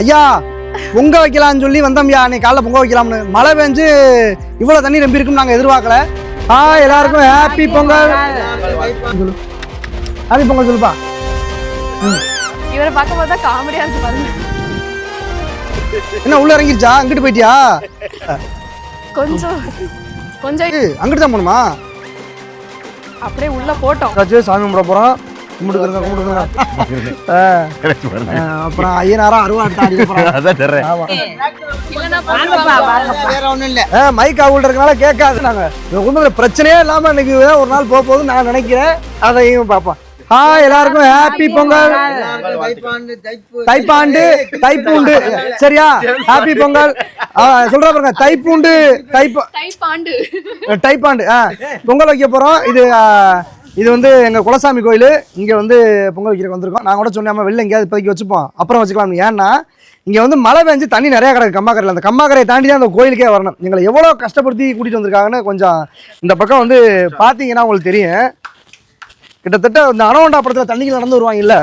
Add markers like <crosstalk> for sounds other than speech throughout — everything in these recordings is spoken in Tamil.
ஐயா பொங்க வைக்கலாம்னு சொல்லி வந்தோம்யா. அன்னைக்கு காலைல பொங்க வைக்கலாம்னு. மழை பெஞ்சு இவ்வளோ தண்ணி நம்பி இருக்கும் நாங்கள் எதிர்பார்க்கல. ஆ எல்லாருக்கும் ஹாப்பி பொங்கல். சொல்லு ஹாப்பி பொங்கல் சொல்லுப்பா. இவரை பார்க்கும் போது காமெடியா இருக்கு பாருங்க. என்ன உள்ள இறங்கிருச்சா? அங்கிட்டு போயிட்டியா? கொஞ்சம் கொஞ்சம் அங்கிட்டு தான் போகணுமா? அப்படியே உள்ள போட்டோம். சாமி கும்பிட போகிறோம் கும்பிட்டுக்கிறங்க கும்பிட்டுக்கிறங்க <laughs> அப்புறம் ஐயனாரா அருவா எடுத்து ஆடி போகிறாங்க <laughs> அதான் தர்றேன். வேற ஒண்ணும் இல்ல. ஆ, மைக் அவங்கள்ட்ட இருக்கனால கேட்காது நாங்க. இந்த குடும்பத்துல பிரச்சனையே இல்லாம இன்னைக்கு தான் ஒரு நாள் போக போகுதுன்னு நான் நினைக்கிறேன். அதையும் பார்ப்போம். ஆ எல்லாருக்கும் ஹாப்பி பொங்கல். தைப்பாண்டு தைப்பு. தைப்பாண்டு தைப்பூண்டு. சரியா? ஹாப்பி பொங்கல். சொல்றா பாருங்க. தைப்பூண்டு தைப்ப தைப்பாண்டு. டைப்பாண்டு ஆ பொங்கல் வைக்க போகிறோம் இது இது வந்து எங்கள் குலசாமி கோயில். இங்கே வந்து பொங்கல் வைக்கிறக்கு வந்திருக்கோம். நான் கூட சொன்னாம வெளில எங்கேயாவது இப்போதைக்கு வச்சுப்போம். அப்புறம் வச்சுக்கலாம் ஏன்னா இங்கே வந்து மழை பெஞ்சு தண்ணி நிறையா கிடக்கு கம்மாக்கரையில். அந்த கம்மாக்கரையை தாண்டி தான் அந்த கோயிலுக்கே வரணும். எங்களை எவ்வளோ கஷ்டப்படுத்தி கூட்டிகிட்டு வந்திருக்காங்கன்னு கொஞ்சம் இந்த பக்கம் வந்து பார்த்தீங்கன்னா உங்களுக்கு தெரியும். கிட்டத்தட்ட இந்த அனவண்டா படத்தில் தண்ணிக்கு நடந்து வருவாங்க இல்லை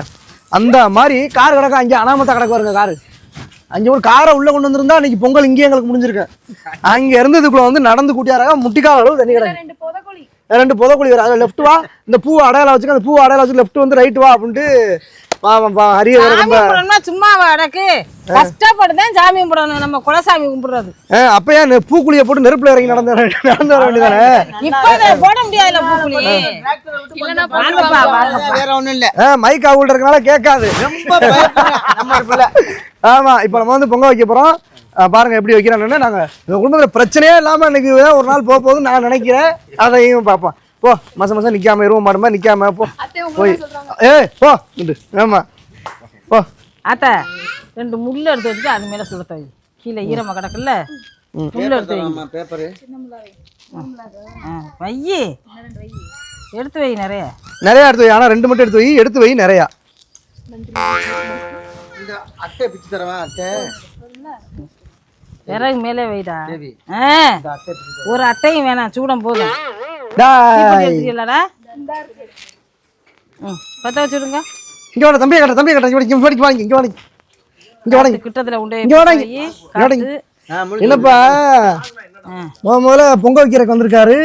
அந்த மாதிரி கார் கிடக்கா அங்கே அனாமத்தா கிடக்கு வருங்க காரு. அங்கே ஒரு காரை உள்ளே கொண்டு வந்திருந்தா அன்றைக்கி பொங்கல் இங்கேயே எங்களுக்கு முடிஞ்சிருக்கு. அங்கே இருந்ததுக்குள்ளே வந்து நடந்து கூட்டியாராக முட்டிக்கால அளவு தண்ணி கிடக்கு. ரெண்டு புதக்குழி வரும். அதில் லெஃப்ட் வா இந்த பூ அடையாளம் வச்சுக்க அந்த பூ அடையாளம் வச்சு லெஃப்ட் வந்து ரைட் வா அப்படின்ட்டு பாவம் பா ஹரிய ரொம்ப சும்மா அடக்கு. கஷ்டப்பட்டுதான் சாமி கும்பிடணும். நம்ம குலசாமி கும்பிடுறது. அப்ப ஏன் பூக்குழியை போட்டு நெருப்புல இறங்கி நடந்து வர- நடந்து வர வேண்டியதானே இப்ப போட முடியாதுல்ல பூக்குழி வேற ஒண்ணும் இல்ல. மைக் அவங்கள்ட்ட இருக்கனால கேட்காது. ரொம்ப பயப்படுறேன். நம்ம பிள்ளை. ஆமா இப்போ நம்ம வந்து பொங்க வைக்க போறோம். ஆ, பாருங்க எப்படி வைக்கிறாங்கன்னு நாங்க இந்த குடும்பத்துல பிரச்சனையே இல்லாம இன்னைக்கு தான் ஒரு நாள் போக போகுதுன்னு நான் நினைக்கிறேன். அதையும் பார்ப்போம். போ மாசம் மாசம் நிக்காம இருவ மாடுமா நிக்காம போ. அத்தை போய். ஏய் போ. ஆமா போ. ஆத்தா ரெண்டு முள்ளு எடுத்து வச்சுட்டு அது மேல சுடத்தை கீழே ஈரமா கிடக்குல்ல? முள்ளு எடுத்து வை. பேப்பரு? ஆ, வையி. எடுத்து வை நிறைய. நிறைய எடுத்து வை. ஆனா ரெண்டு மட்டும் எடுத்து வை. எடுத்து வை நிறையா. அட்டை பிச்சு தரவா அட்டை விறகு மேலே வைடா. ஒரு அட்டையும் வேணாம் சூடம் போதும். இல்லடா ம் பத்த வச்சுடுங்க. இங்க வாடா தம்பியை கட்ட தம்பியை கட்ட இங்க இங்க வாடி, வாடி, இங்க வாடி. இங்க வாடி. கிட்டத்துல உண்டே இங்க வாடா, போய் இங்க காத்து. ஆ முடிஞ்சு என்னப்பா. முத முதல்ல பொங்க வைக்கிறக்கு வந்திருக்காரு.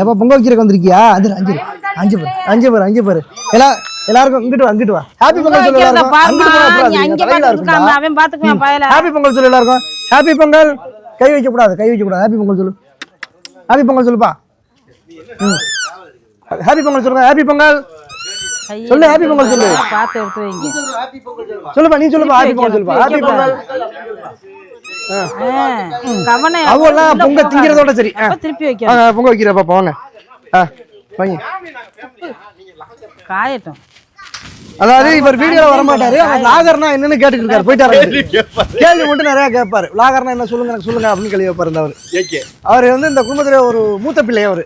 எப்ப பொங்க வைக்கிறக்கு வந்திருக்கியா? அது அஞ்சு அஞ்சு பேர் அஞ்சு பேர் அஞ்சு பேர். எல்லா எல்லாருக்கும் இங்கிட்டு வா இங்கிட்டு வா. ஹாப்பி பொங்கல் சொல்லு எல்லாருக்கும். ஹாப்பி பொங்கல் சொல்லு எல்லாருக்கும். ஹாப்பி பொங்கல் கை வைக்க கூடாது கை வைக்க கூடாது ஹாப்பி பொங்கல் சொல்லு. ஹாப்பி பொங்கல் சொல்லுப்பா. ஹாப்பி பொங்கல் சொல்லுங்க. ஹாப்பி பொங்கல் சொல்லு, happy பொங்கல் சொல்லு. பார்த்து எடுத்து வைங்க. ஹாப்பி சொல்லுப்பா. நீ சொல்லுப்பா ஹாப்பி பொங்கல் சொல்லுப்பா. ஹாப்பி பொங்கல் எல்லாம் பொங்க திங்கிறதோட சரி. திருப்பி பொங்க வைக்கிறப்பா போங்க ஆ வாங்க. காயட்டும். அதாவது இவர் வீடியோல வர மாட்டாரு அவர் லாகர்னா என்னன்னு கேட்டுட்டு இருக்காரு. போயிட்டாரு கேள்வி மட்டும் நிறைய கேட்பாரு. லாகர்னா என்ன சொல்லுங்க எனக்கு சொல்லுங்க அப்படின்னு கேள்வி வைப்பாரு அவர். அவர் வந்து இந்த குடும்பத்துல ஒரு மூத்த பிள்ளை அவரு.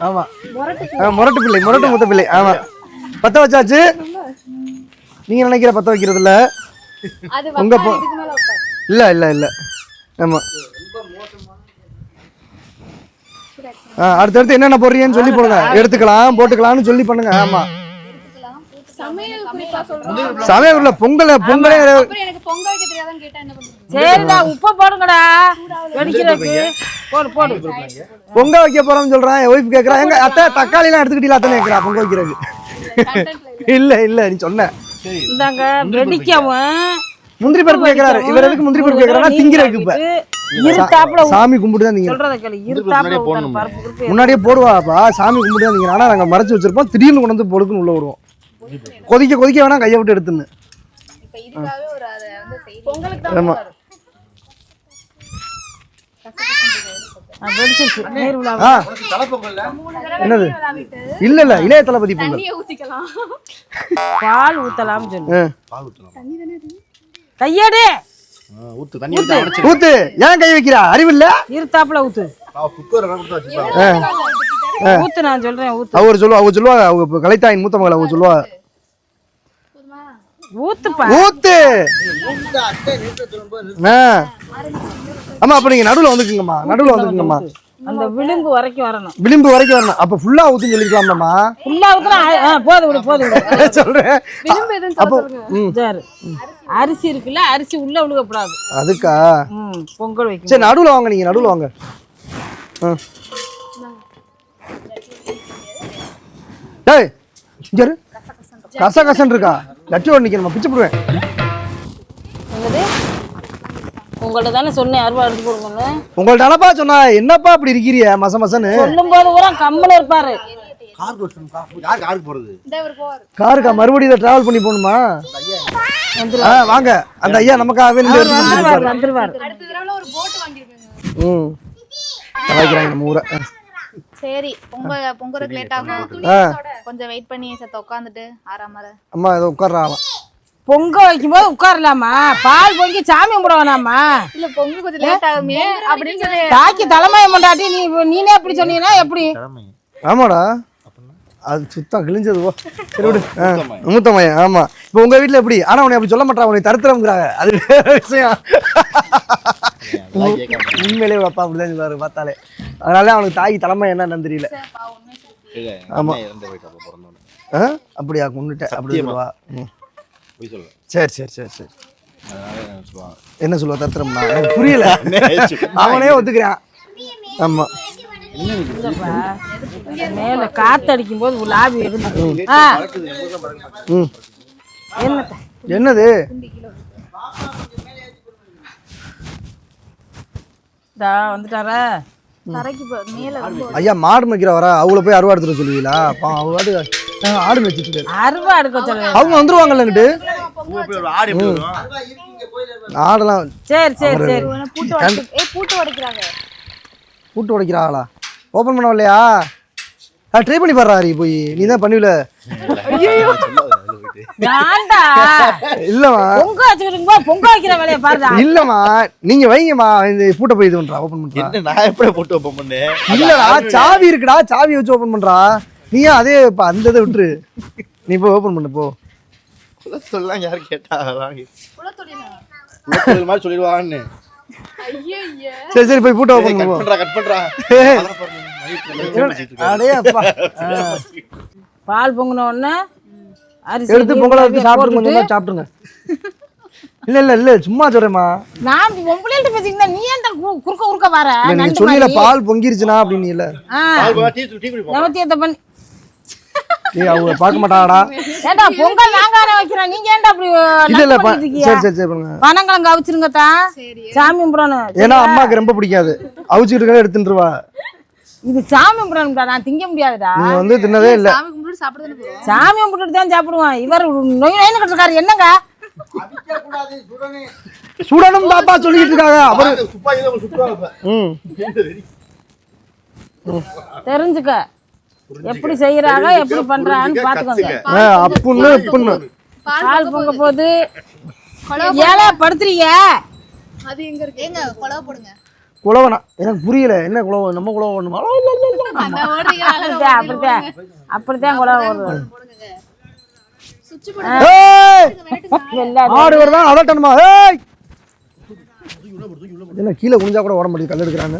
ஆமா. ஆ, முரட்டு பிள்ளை முரட்டு மூத்த பிள்ளை. ஆமா. பத்த வச்சாச்சு? நீங்க நினைக்கிற பத்த வைக்கிறது இல்ல. உங்க. இல்ல இல்ல இல்ல. ஆமா. ஆ, அடுத்தடுத்து என்னென்ன போடுறீங்கன்னு சொல்லி போடுங்க. எடுத்துக்கலாம் போட்டுக்கலாம்னு சொல்லி பண்ணுங்க. ஆமா. சமையல் பொங்கல பொங்கலே அப்புறம் எனக்கு பொங்க வைக்க தெரியாதான்னு கேட்டா என்ன பண்றது சரிடா உப்பை போடுங்கடா. வெடிக்கிறதுக்கு போடு போடு. பொங்க வைக்க போறோம்னு சொல்றான் என் ஒய்ஃப் கேக்குறா எங்க அத்தை தக்காளி எல்லாம் எடுத்துக்கிட்டீங்களா அத்தனை கேக்குறா பொங்க வைக்கிறதுக்கு. இல்ல. இல்ல நீ சொன்ன. இந்தாங்க வெடிக்கவும் முந்திரி பருப்பு கேக்குறாரு இவர் எதுக்கு முந்திரி பருப்பு கேக்குறாருன்னா திங்கிறதுக்கு இப்ப. சாமி கும்பிட்டு தான் நீங்க முன்னாடியே போடுவாப்பா. சாமி கும்பிட்டு தான் நீங்க. ஆனா நாங்க மறைச்சு வச்சிருப்போம். திடீர்னு கொண்டு வந்து பொடுக்குன்னு உள்ள விடுவோம் கொதிக்க கொதிக்க வேணா கையை விட்டு எடுத்துன்னு. இப்ப இதுக்காகவே ஒரு அதை வந்து செய்தி பொங்கலுக்கு ஆமா. ஆ, வெடிச்சிருச்சு. நீர் விழா ஆ. தலை பொங்கல்ல? என்னது? இல்ல இல்ல இளைய தளபதி பொங்கல். பால் ஊத்தலாம்னு சொல்லு. ஆ. கையேடு. ஊத்து. ஏன் கை வைக்கிறா? அறிவில்ல? இருத்தாப்புல ஊத்து. ஊத்து நான் சொல்றேன் ஊத்து. அவர் சொல்லுவா அவங்க சொல்லுவாங்க அவங்க கலைத்தாயின் மூத்த மகள் அவங்க சொல்லுவா. ஊத்துப்பா ஊத்து. ஆமா அப்ப நீங்க நடுவுல வந்துக்குங்கம்மா. நடுவுல வந்துக்குங்கம்மா. அந்த விளிம்பு வரைக்கும் வரணும். விளிம்பு வரைக்கும் வரணும். அப்ப ஃபுல்லா ஊத்துன்னு சொல்லிருக்கலாம்லம்மா. ஃபுல்லா ஊத்துனா ஆ, போதும் விடு போதும் விடு. <laughs> சொல்றேன். விளிம்பு அப்போ சொல்லுங்க. ம். சரி அரிசி இருக்குல்ல அரிசி உள்ள விழுகக்கூடாது அதுக்கா? ம் பொங்கல் வைக்கும் சரி நடுவுல வாங்க நீங்க நடுவுல வாங்க. டேய் இங்க. கச கசன் இருக்கா? லட்சம் நிக்கணுமா பிச்சு போடுவேன் என்னது? உங்கள்ட்ட தானே சொன்னேன் அருவா எடுத்து போடுங்கன்னு. உங்கள்ட்ட என்னப்பா சொன்னா என்னப்பா இப்படி இருக்கிறிய மச மசன்னு? சொல்லும் போது பூரா கம்மல் இருப்பாரு. கார் ஓட்டணும் யார் காருக்கு போறது? மறுபடியும் இதை டிராவல் பண்ணி போகணுமா? ஆ வாங்க. அந்த ஐயா நமக்காகவே வந்துருவாரு. வந்துருவாரு. அடுத்த தடவை ஒரு போட் வாங்கிருக்கேங்க ம். நம்ம ஊரை. ஆ. சரி பொங்க பொங்குறதுக்கு லேட் ஆகும் கொஞ்சம் வெயிட் பண்ணி சத்த உட்காந்துட்டு ஆறாம அம்மா இதை உட்கார்றாங்களாம் பொங்க வைக்கும் போது உட்காரலாமா பால் பொங்கி சாமி கும்பிட வேணாமா? இல்ல பொங்கு கொஞ்சம் லேட் ஆகுமே அப்படின்னு சொல்லி தாக்கி தலைமையை மண்டாட்டி நீ நீனே எப்படி சொன்னீங்கன்னா எப்படி? ஆமாடா. அது சுத்தம் கிழிஞ்சது போ. சரி விடு. ஆ, மூத்த மையன் ஆமா. இப்போ உங்க வீட்ல எப்படி? ஆனா உன்னை அப்படி சொல்ல மாட்டாங்க உன்னை தருத்திரம்ங்கிறாங்க. அது வேற விஷயம். உண்மையிலே அப்பா அப்படிதான் சொல்லுவாரு பார்த்தாலே. அதனால அவனுக்கு தாய் தலைமை என்னன்னு தெரியல. இல்ல, எங்க ஆமா. அண்ணன் இறந்து போயிட்டாப்ல பிறந்தோன்னே. ஆ? அப்படியா கொண்டுட்டேன் அப்படி. சொல்லுவா. ம். பொய் சொல்லல. சரி சரி சரி சரி. என்ன சொல்லுவா? தருத்திரம்னா எனக்கு புரியல. அவனே ஒத்துக்கிறான். ஆமா. மேல காத்தடிக்கும் போது லாபி என்னது? வந்துட்டாரா? ஐயா மாடு மேய்க்கிற வரா அவங்கள போய் அறுவா எடுத்துட்டு சொல்லுவீங்களா? அவங்க பாட்டு ஆடு மேய்ச்சிட்டு. அருவா எடுக்க சொல்ல அவங்க வந்துருவாங்கல்ல வரும்? ஆடெல்லாம் சரி சரி சரி. பூட்டு பூட்டு உடைக்கிறாங்க. கூட்டு உடைக்கிறாங்களா ஓப்பன் பண்ண இல்லையா? ஆ ட்ரை பண்ணி பாடுறா போய். நீ தான் பண்ணுவல. ஏன்டா இல்லம்மா. பொங்க வச்சுக்கிட்டு போது பொங்க வைக்கிற வேலையை பாருடா. இல்லம்மா நீங்க வைங்கம்மா இந்த பூட்டை போய் இது பண்றா ஓப்பன் பண்றா. என்ன நான் எப்படி போட்டு பொண்ணு? இல்லடா சாவி இருக்குடா சாவி வச்சு ஓப்பன் பண்றா. நீ அதே இப்ப அந்த இதை விட்டுரு. நீ போய் ஓப்பன் பண்ணு போ. சொல்ல சொல்லலாம் யாரு கேட்டா வாங்கி குலத்தொழில்? மாதிரி சொல்லிடுவான்னு. சரி சரி போய் பூட்டை ஓப்பன் கட் பண்ணு போ பண்றா கட் பண்றா. அடே. பால் பொங்கின உடனே எடுத்து பொங்கலை எடுத்து சாப்பிட்டு கொஞ்சம் சாப்பிட்டுருங்க இல்ல இல்ல இல்ல சும்மா சொல்றேம்மா. நான் பொம்பளைகிட்ட பேசிக்கிட்டா நீ ஏன்டா கு- குறுக்க குறுக்க வர? நீங்க சொன்னீல. பால் பொங்கிருச்சுனா அப்படின்னு இல்ல. நவத்தியத்தை பண்ணி ஏய் அவங்க பார்க்க மாட்டாடா ஏண்டா பொங்கல் நாங்க தானே வைக்கிறோம் நீங்க ஏன்டா அப்படி இல்ல இல்ல? சரி சரி சரி பண்ணுங்க. பனங்கிழங்கு அவிச்சிருங்க தான் சாமி கும்பிடணும். ஏன்னா அம்மாக்கு ரொம்ப பிடிக்காது. அவிச்சுட்டு இருக்கா எடுத்துட்டுருவா இது சாமி கும்பிடணும்டா. நான் திங்க முடியாதுடா. நீங்க வந்து தின்னதே இல்ல. சாமி கும்பிட்டு தான் சாப்பிடுவோம் இவர் நொய் நொய்னு இருக்காரு என்னங்க? சுடணும் பாப்பா சொல்லிட்டு இருக்காங்க. தெரிஞ்சுக்க. எப்படி செய்யறாங்க எப்படி பண்றாங்கன்னு பாத்துக்கோங்க அப்புன்னு இப்புன்னு பால் பொங்க போது ஏழை படுத்துறீங்க? அது எங்க இருக்கு? ஏங்க கொலவை போடுங்க. குலவனா எனக்கு புரியல. என்ன குலவ நம்ம குலவ பண்ணுமா அந்த ஓடுறீங்க அப்படித்தான் அப்படித்தான். எல்லாரும் ஆடு வருதா? அதட்டணுமா? ஏய்! என்ன கீழே குனிஞ்சா கூட ஓட முடியுது கல் எடுக்கிறாங்க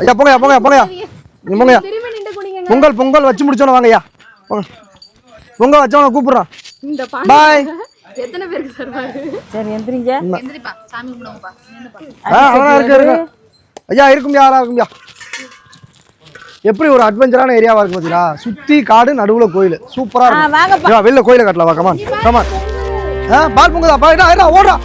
ஐயா போங்கய்யா திரும்பி நின்று குடிங்க பொங்கல் பொங்கல் வச்சு முடிச்சோன்னு வாங்கய்யா போங்க. பொங்கல் வச்சவன கூப்பிடுறான். இந்த பாய். எத்தனை பேருக்கு சரி எந்திரிங்க. எந்திரிப்பா. சாமி கும்பிடுவோம்ப்பா ஆ அதெல்லாம் இருக்கு இருக்கு. ஐயா இருக்கும்யா யாரா இருக்கும்யா எப்படி ஒரு அட்வென்ச்சரான ஏரியாவா இருக்கு பாத்தீங்களா? சுத்தி காடு நடுவுல கோயில். சூப்பரா இருக்கும். வெளில கோயில கட்டலாம்? வா கமான் கமான் பால் பொங்குதா? பா என்ன ஓடுறா.